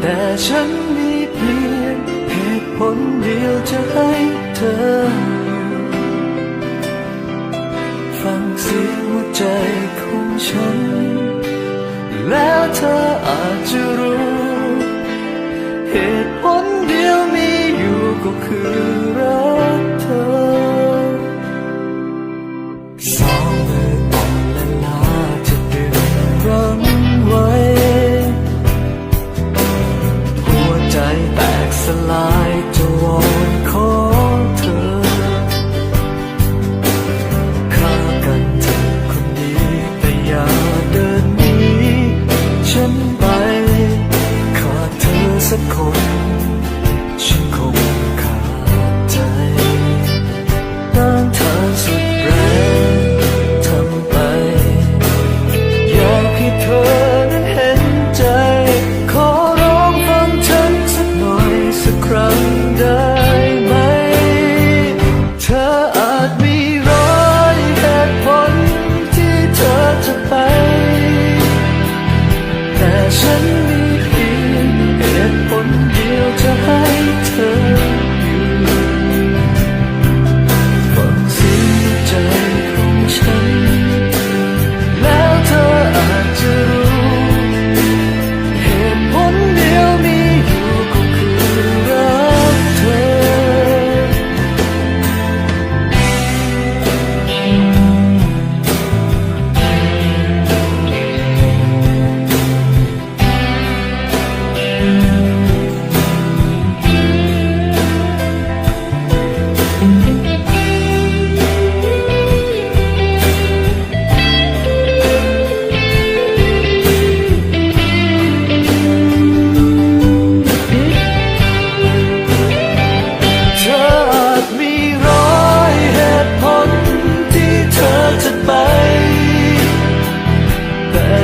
แต่ฉันมีเพียงเหตุผลเดียวจะให้เธออยู่ฟังเสียงหัวใจของฉัน แล้วเธออาจจะรู้ เหตุผลเดียวมีอยู่ก็คือรัก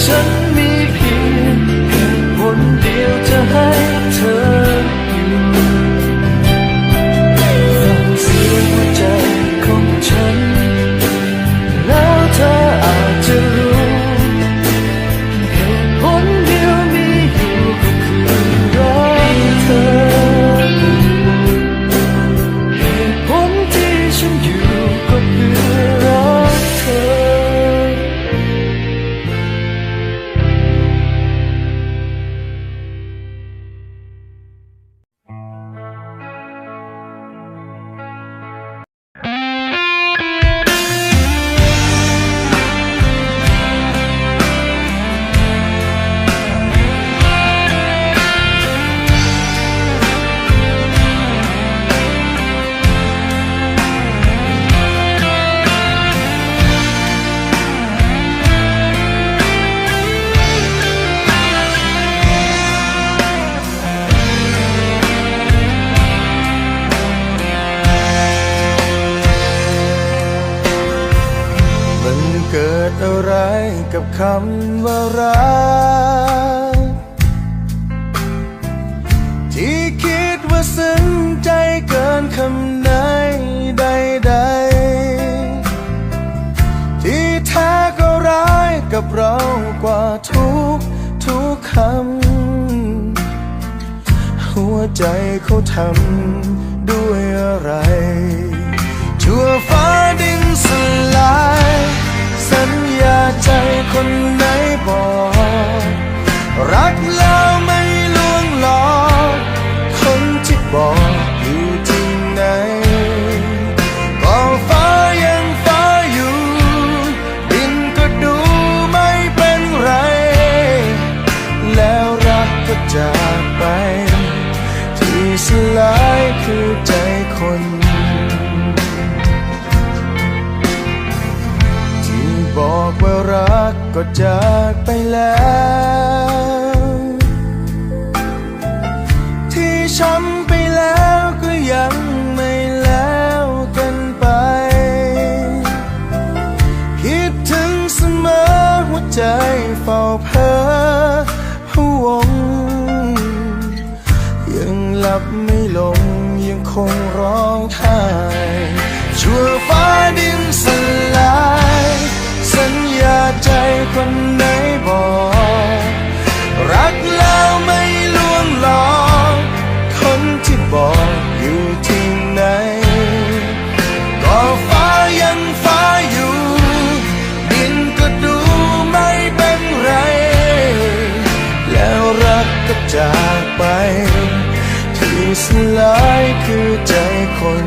แคำว่ารัก ที่คิดว่าซึ้งใจเกินคำไหนใดๆ ที่แท้ก็ร้ายกับเรากว่าทุกทุกคำ หัวใจเขาทำด้วยอะไร ชั่วฟ้าดินสลายสัญ ใจคนไหนบอก รักแล้ว ก็จากไปแล้ว ที่ช้ำไปแล้วก็ยังไม่แล้วกันไป คิดถึงเสมอหัวใจเฝ้าเพ้อพวง ยังหลับไม่ลงยังคงร้องไห้ชั่วฟ้าดินสลาย สัญญาใจคนไหนบอก รักแล้วไม่ล่วงหลอกคนที่บอกอยู่ที่ไหน ก็ฟ้ายังฟ้าอยู่ ดินก็ดูไม่เป็นไร แล้วรักก็จากไป ที่สลายคือใจคน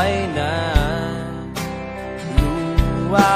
ไว้นานรู้ว่า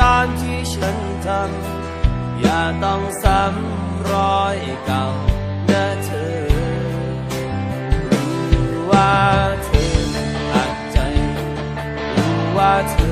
ตานที่ฉันทำ อย่าต้องซ้ำรอยเก่าเนะเธอ รู้ว่าเธออัดใจ รู้ว่าเธอ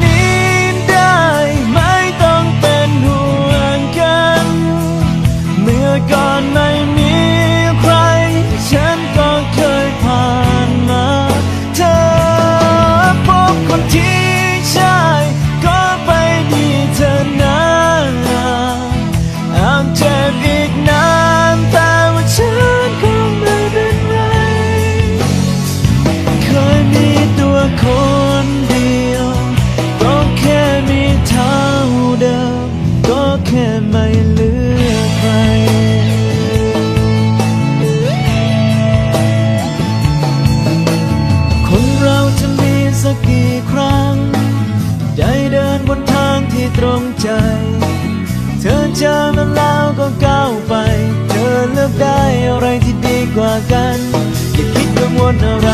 อะไร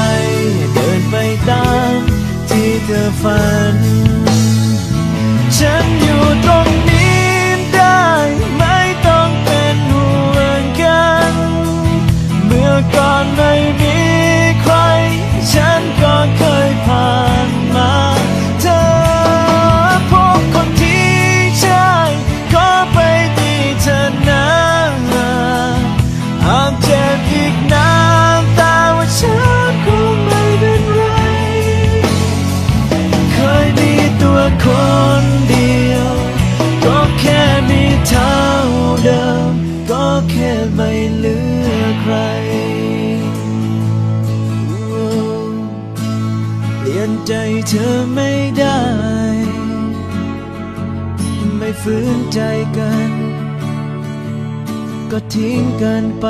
เดินไปตามที่เธอฝัน ทิ้งกันไป